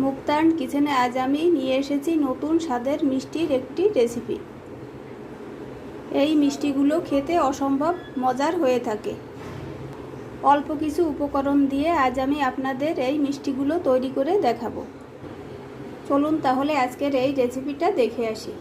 মুক্তান কিচেনে আজ আমি নিয়ে এসেছি নতুন স্বাদের মিষ্টির একটি রেসিপি। এই মিষ্টিগুলো খেতে অসম্ভব মজার হয়ে থাকে। অল্প কিছু উপকরণ দিয়ে আজ আমি আপনাদের এই মিষ্টিগুলো তৈরি করে দেখাবো। চলুন তাহলে আজকের এই রেসিপিটা দেখে আসি।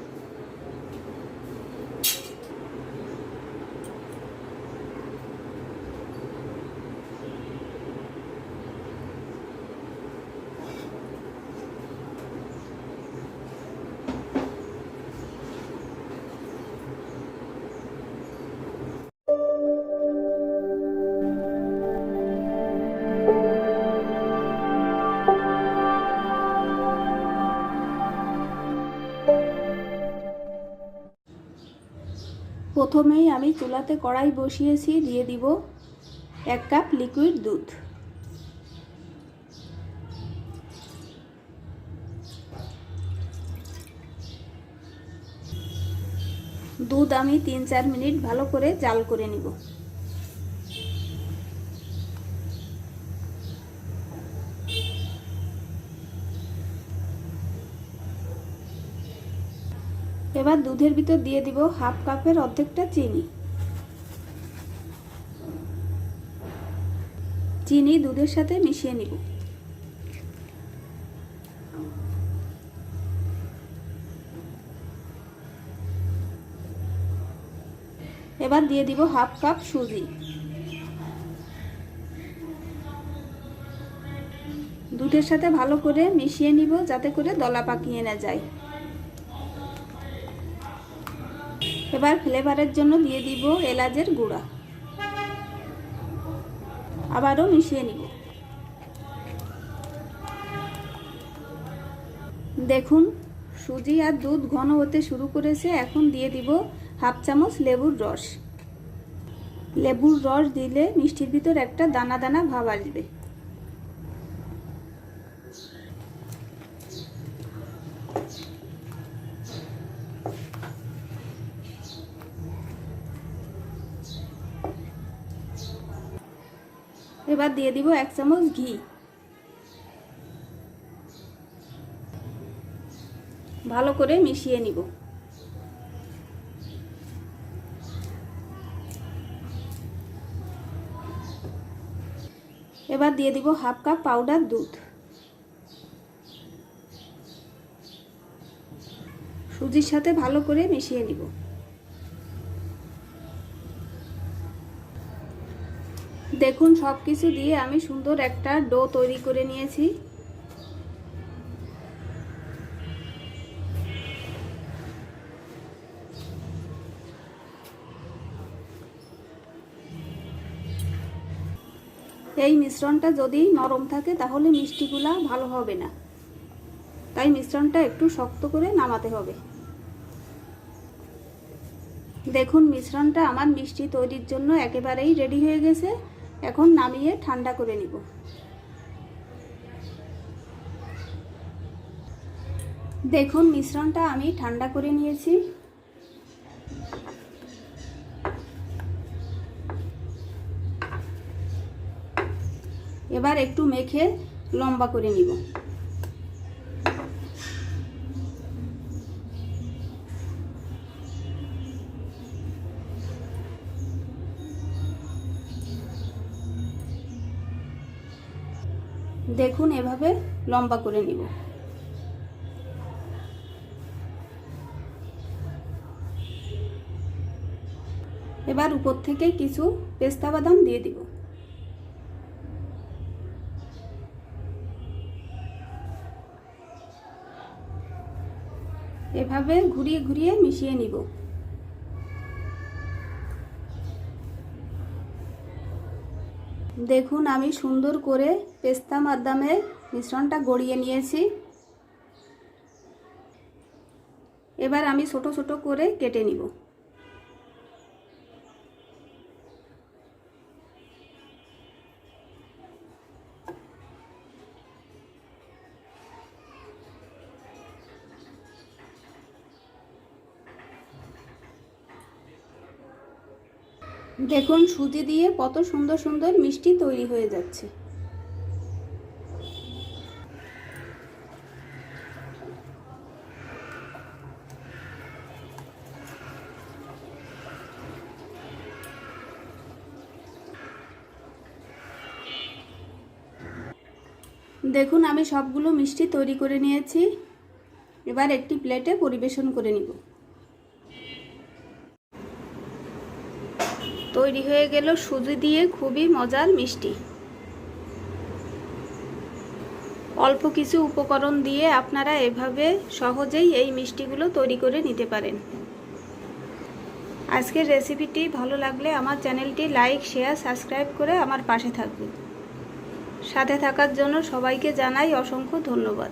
প্রথমেই আমি চুলাতে কড়াই বসিয়েছি, দিয়ে দিব এক কাপ লিকুইড দুধ। দুধ আমি তিন চার মিনিট ভালো করে জাল করে নিব। এবার দুধের ভিতর দিয়ে দিব হাফ কাপের অর্ধেকটা চিনি। চিনি দুধের সাথে মিশিয়ে নিব। এবার দিয়ে দিব হাফ কাপ সুজি। দুধের সাথে ভালো করে মিশিয়ে নিব যাতে করে দলা পাকিয়ে না যায়। এবার ফ্লেভারের জন্য দিয়ে দিব এলাচের গুঁড়া। আবারও মিশিয়ে নিব। দেখুন, সুজি আর দুধ ঘন হতে শুরু করেছে, এখন দিয়ে দিব হাফ চামচ লেবুর রস। লেবুর রস দিলে মিষ্টির ভিতর একটা দানা দানা ভাব আসবে। এবার দিয়ে দিব এক চামচ ঘি। ভালো করে মিশিয়ে নিব। এবার দিয়ে দিব হাফ কাপ পাউডার দুধ। সুজির সাথে ভালো করে মিশিয়ে নিব। দেখুন সব কিছু দিয়ে আমি সুন্দর একটা ডো তৈরি করে নিয়েছি। এই মিশ্রণটা যদি নরম থাকে, তাহলে মিষ্টিগুলা ভালো হবে না। তাই মিশ্রণটা একটু শক্ত করে নামাতে হবে। দেখুন, মিশ্রণটা আমার মিষ্টি তৈরির জন্য একেবারেই রেডি হয়ে গেছে। এখন নামিয়ে ঠান্ডা করে নিব। দেখুন, মিশ্রণটা আমি ঠান্ডা করে নিয়েছি। এবার একটু মেখে লম্বা করে নিব। দেখুন, এভাবে লম্বা করে নিব। এবার উপর থেকে কিছু পেস্তা বাদাম দিয়ে দিব। এভাবে ঘুরিয়ে ঘুরিয়ে মিশিয়ে নিব। দেখুন, আমি সুন্দর করে পেস্তা মাধ্যমে মিশ্রণটা গড়িয়ে নিয়েছি। এবার আমি ছোট ছোট করে কেটে নিব। দেখুন, সুতি দিয়ে কত সুন্দর সুন্দর মিষ্টি তৈরি হয়ে যাচ্ছে। দেখুন, আমি সবগুলো মিষ্টি তৈরি করে নিয়েছি। এবার একটি প্লেটে পরিবেশন করে নিব। তৈরি হয়ে গেল সুজি দিয়ে খুবই মজার মিষ্টি। অল্প কিছু উপকরণ দিয়ে আপনারা এভাবে সহজেই এই মিষ্টিগুলো তৈরি করে নিতে পারেন। আজকের রেসিপিটি ভালো লাগলে আমার চ্যানেলটি লাইক, শেয়ার, সাবস্ক্রাইব করে আমার পাশে থাকবেন সাথে থাকার জন্য সবাইকে জানাই অসংখ্য ধন্যবাদ।